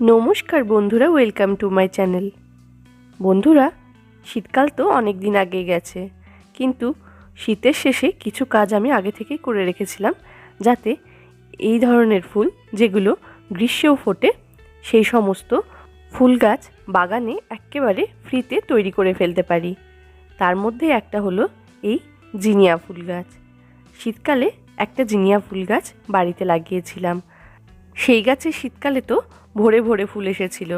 নমস্কার বন্ধুরা, welcome to my channel. বন্ধুরা, শীতকাল তো অনেক দিন আগে গেছে, কিন্তু শীতের শেষে কিছু কাজ আমি আগে থেকেই করে রেখেছিলাম যাতে এই ধরনের ফুল, যেগুলো গ্রীষ্মেও ফোটে, সেই সমস্ত ফুল গাছ বাগানে একেবারে ফ্রিতে তৈরি করে ফেলতে পারি। তার মধ্যে একটা হলো এই জিনিয়া ফুল গাছ। শীতকালে একটা জিনিয়া ফুল গাছ বাড়িতে লাগিয়েছিলাম। সেই গাছে শীতকালে তো ভরে ভরে ফুল এসেছিল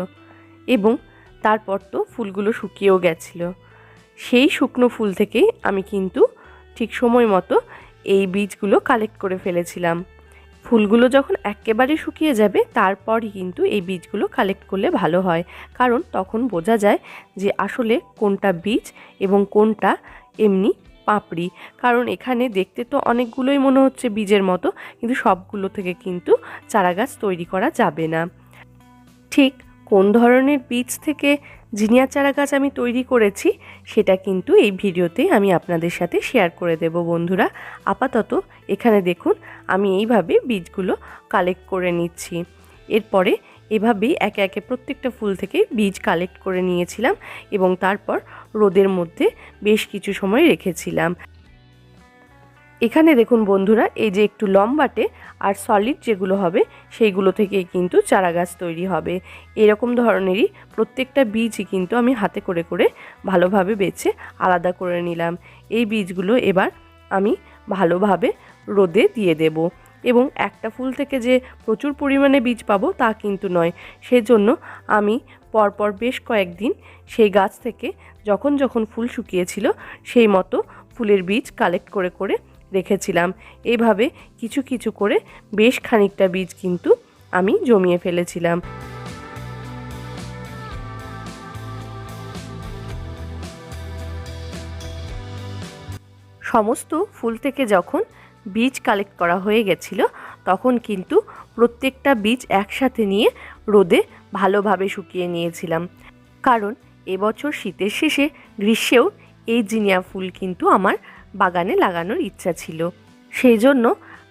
এবং তারপর তো ফুলগুলো শুকিয়েও গেছিল। সেই শুকনো ফুল থেকেই আমি কিন্তু ঠিক সময় মতো এই বীজগুলো কালেক্ট করে ফেলেছিলাম। ফুলগুলো যখন একেবারে শুকিয়ে যাবে, তারপরই কিন্তু এই বীজগুলো কালেক্ট করলে ভালো হয়। কারণ তখন বোঝা যায় যে আসলে কোনটা বীজ এবং কোনটা এমনি পাপড়ি। কারণ এখানে দেখতে তো অনেকগুলোই মনে হচ্ছে বীজের মতো, কিন্তু সবগুলো থেকে কিন্তু চারা গাছ তৈরি করা যাবে না। ঠিক কোন ধরনের বীজ থেকে জিনিয়া চারা গাছ আমি তৈরি করেছি, সেটা কিন্তু এই ভিডিওতে আমি আপনাদের সাথে শেয়ার করে দেব বন্ধুরা। আপাতত এখানে দেখুন, আমি এইভাবে বীজগুলো কালেক্ট করে নিচ্ছি। এরপরে এভাবেই একে একে প্রত্যেকটা ফুল থেকে বীজ কালেক্ট করে নিয়েছিলাম এবং তারপর রোদের মধ্যে বেশ কিছু সময় রেখেছিলাম। এখানে দেখুন বন্ধুরা, এই যে একটু লম্বাটে আর সলিড যেগুলো হবে, সেইগুলো থেকেই কিন্তু চারা গাছ তৈরি হবে। এরকম ধরনেরই প্রত্যেকটা বীজই কিন্তু আমি হাতে করে করে ভালোভাবে বেছে আলাদা করে নিলাম। এই বীজগুলো এবার আমি ভালোভাবে রোদে দিয়ে দেব। এবং একটা ফুল থেকে যে প্রচুর পরিমাণে বীজ পাবো তা কিন্তু নয়। সেজন্য আমি পরপর বেশ কয়েকদিন সেই গাছ থেকে যখন যখন ফুল শুকিয়েছিল সেই মতো ফুলের বীজ কালেক্ট করে করে রেখেছিলাম। এইভাবে কিছু কিছু করে বেশ খানিকটা বীজ কিন্তু আমি জমিয়ে ফেলেছিলাম। সমস্ত ফুল থেকে যখন বীজ কালেক্ট করা হয়ে গেছিল, তখন কিন্তু প্রত্যেকটা বীজ একসাথে নিয়ে রোদে ভালোভাবে শুকিয়ে নিয়েছিলাম। কারণ এবছর শীতের শেষে গ্রীষ্মেও এই জিনিয়া ফুল কিন্তু আমার বাগানে লাগানোর ইচ্ছা ছিল। সেই জন্য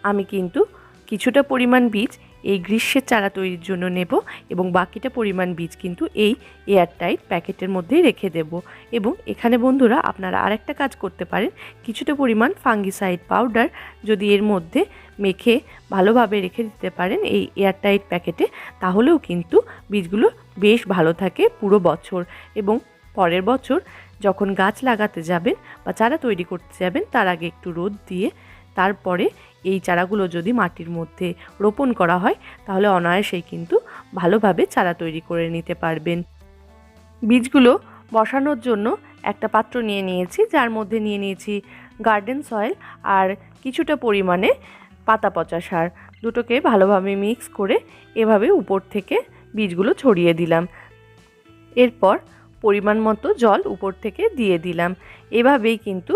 আমি কিন্তু কিছুটা পরিমাণ বীজ এই গ্রীষ্মের চারা তৈরির জন্য নেব এবং বাকিটা পরিমাণ বীজ কিন্তু এই এয়ারটাইট প্যাকেটের মধ্যেই রেখে দেব। এবং এখানে বন্ধুরা আপনারা আরেকটা কাজ করতে পারেন, কিছুটা পরিমাণ ফাঙ্গিসাইড পাউডার যদি এর মধ্যে মেখে ভালোভাবে রেখে দিতে পারেন এই এয়ারটাইট প্যাকেটে, তাহলেও কিন্তু বীজগুলো বেশ ভালো থাকে পুরো বছর। এবং পরের বছর যখন গাছ লাগাতে যাবেন বা চারা তৈরি করতে যাবেন, তার আগে একটু রোদ দিয়ে তারপরে এই চারাগুলো যদি মাটির মধ্যে রোপণ করা হয়, তাহলে অনায়াসেই কিন্তু ভালোভাবে চারা তৈরি করে নিতে পারবেন। বীজগুলো বসানোর জন্য একটা পাত্র নিয়ে নিয়েছি, যার মধ্যে নিয়ে নিয়েছি গার্ডেন সয়েল আর কিছুটা পরিমাণে পাতা পচা সার। দুটোকে ভালোভাবে মিক্স করে এভাবে উপর থেকে বীজগুলো ছড়িয়ে দিলাম। এরপর পরিমাণ মতো জল উপর থেকে দিয়ে দিলাম। এভাবেই কিন্তু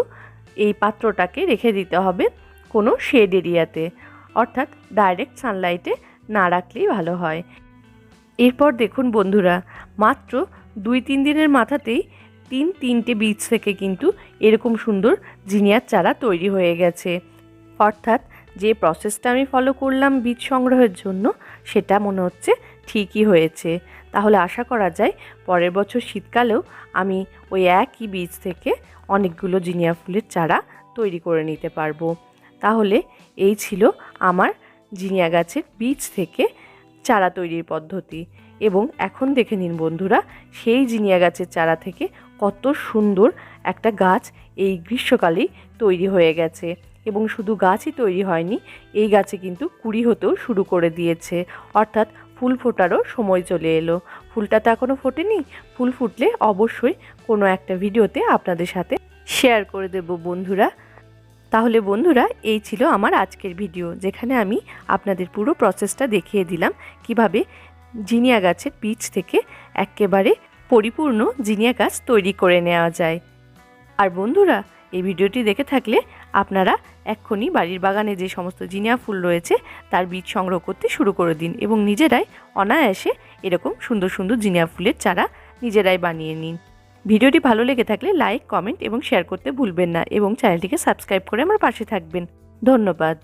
এই পাত্রটাকে রেখে দিতে হবে। কোনো শেড এরিয়াতে, অর্থাৎ ডাইরেক্ট সানলাইটে না রাখলেই ভালো হয়। এরপর দেখুন বন্ধুরা, মাত্র দুই তিন দিনের মাথাতেই তিন তিনটে বীজ থেকে কিন্তু এরকম সুন্দর জিনিয়ার চারা তৈরি হয়ে গেছে। অর্থাৎ যে প্রসেসটা আমি ফলো করলাম বীজ সংগ্রহের জন্য, সেটা মনে হচ্ছে ঠিকই হয়েছে। তাহলে আশা করা যায় পরের বছর শীতকালেও আমি ওই একই বীজ থেকে অনেকগুলো জিনিয়া ফুলের চারা তৈরি করে নিতে পারব। তাহলে এই ছিল আমার জিনিয়া গাছের বীজ থেকে চারা তৈরির পদ্ধতি। এবং এখন দেখে নিন বন্ধুরা, সেই জিনিয়া গাছের চারা থেকে কত সুন্দর একটা গাছ এই গ্রীষ্মকালেই তৈরি হয়ে গেছে। এবং শুধু গাছই তৈরি হয়নি, এই গাছে কিন্তু কুড়ি হতেও শুরু করে দিয়েছে। অর্থাৎ ফুল ফোটারও সময় চলে এলো। ফুলটা তো এখনও ফোটেনি, ফুল ফুটলে অবশ্যই কোনো একটা ভিডিওতে আপনাদের সাথে শেয়ার করে দেব বন্ধুরা। তাহলে বন্ধুরা, এই ছিল আমার আজকের ভিডিও, যেখানে আমি আপনাদের পুরো প্রসেসটা দেখিয়ে দিলাম, কীভাবে জিনিয়া গাছের বীজ থেকে একেবারে পরিপূর্ণ জিনিয়া গাছ তৈরি করে নেওয়া যায়। আর বন্ধুরা, এই ভিডিওটি দেখে থাকলে আপনারা এক্ষুনি বাড়ির বাগানে যে সমস্ত জিনিয়া ফুল রয়েছে, তার বীজ সংগ্রহ করতে শুরু করে দিন এবং নিজেরাই অনায়াসে এরকম সুন্দর সুন্দর জিনিয়া ফুলের চারা নিজেরাই বানিয়ে নিন। ভিডিওটি ভালো লেগে থাকলে লাইক, কমেন্ট এবং শেয়ার করতে ভুলবেন না এবং চ্যানেলটিকে সাবস্ক্রাইব করে আমার পাশে থাকবেন। ধন্যবাদ।